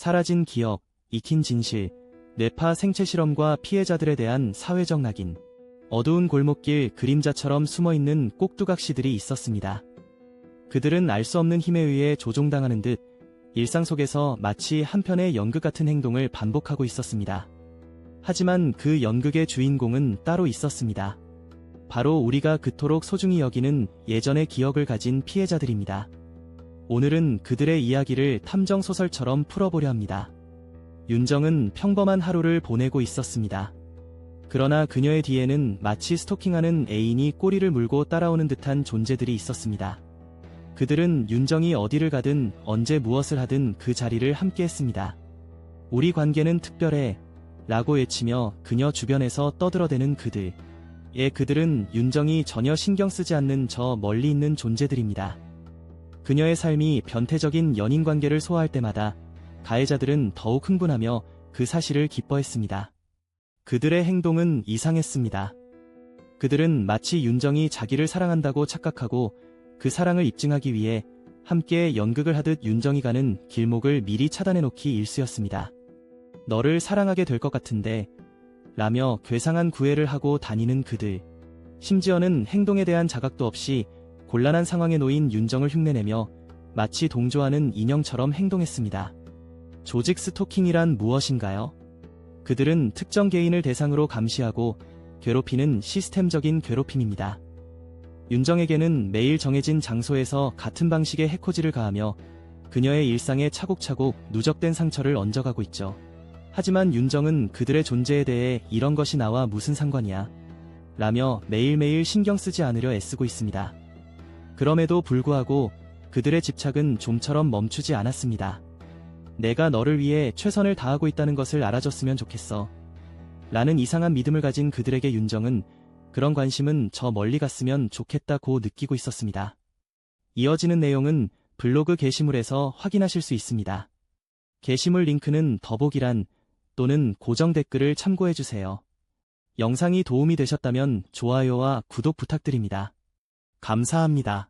사라진 기억, 익힌 진실, 뇌파 생체 실험과 피해자들에 대한 사회적 낙인, 어두운 골목길 그림자처럼 숨어있는 꼭두각시들이 있었습니다. 그들은 알 수 없는 힘에 의해 조종당하는 듯 일상 속에서 마치 한편의 연극 같은 행동을 반복하고 있었습니다. 하지만 그 연극의 주인공은 따로 있었습니다. 바로 우리가 그토록 소중히 여기는 예전의 기억을 가진 피해자들입니다. 오늘은 그들의 이야기를 탐정소설처럼 풀어보려 합니다. 윤정은 평범한 하루를 보내고 있었습니다. 그러나 그녀의 뒤에는 마치 스토킹하는 애인이 꼬리를 물고 따라오는 듯한 존재들이 있었습니다. 그들은 윤정이 어디를 가든 언제 무엇을 하든 그 자리를 함께 했습니다. 우리 관계는 특별해 라고 외치며 그녀 주변에서 떠들어대는 그들. 예, 그들은 윤정이 전혀 신경 쓰지 않는 저 멀리 있는 존재들입니다. 그녀의 삶이 변태적인 연인 관계를 소화할 때마다 가해자들은 더욱 흥분하며 그 사실을 기뻐했습니다. 그들의 행동은 이상했습니다. 그들은 마치 윤정이 자기를 사랑한다고 착각하고 그 사랑을 입증하기 위해 함께 연극을 하듯 윤정이 가는 길목을 미리 차단해 놓기 일쑤였습니다. 너를 사랑하게 될 것 같은데 라며 괴상한 구애를 하고 다니는 그들. 심지어는 행동에 대한 자각도 없이 곤란한 상황에 놓인 윤정을 흉내내며 마치 동조하는 인형처럼 행동했습니다. 조직 스토킹이란 무엇인가요? 그들은 특정 개인을 대상으로 감시하고 괴롭히는 시스템적인 괴롭힘입니다. 윤정에게는 매일 정해진 장소에서 같은 방식의 해코지를 가하며 그녀의 일상에 차곡차곡 누적된 상처를 얹어가고 있죠. 하지만 윤정은 그들의 존재에 대해 이런 것이 나와 무슨 상관이야? 라며 매일매일 신경 쓰지 않으려 애쓰고 있습니다. 그럼에도 불구하고 그들의 집착은 좀처럼 멈추지 않았습니다. 내가 너를 위해 최선을 다하고 있다는 것을 알아줬으면 좋겠어. 라는 이상한 믿음을 가진 그들에게 윤정은 그런 관심은 저 멀리 갔으면 좋겠다고 느끼고 있었습니다. 이어지는 내용은 블로그 게시물에서 확인하실 수 있습니다. 게시물 링크는 더보기란 또는 고정 댓글을 참고해주세요. 영상이 도움이 되셨다면 좋아요와 구독 부탁드립니다. 감사합니다.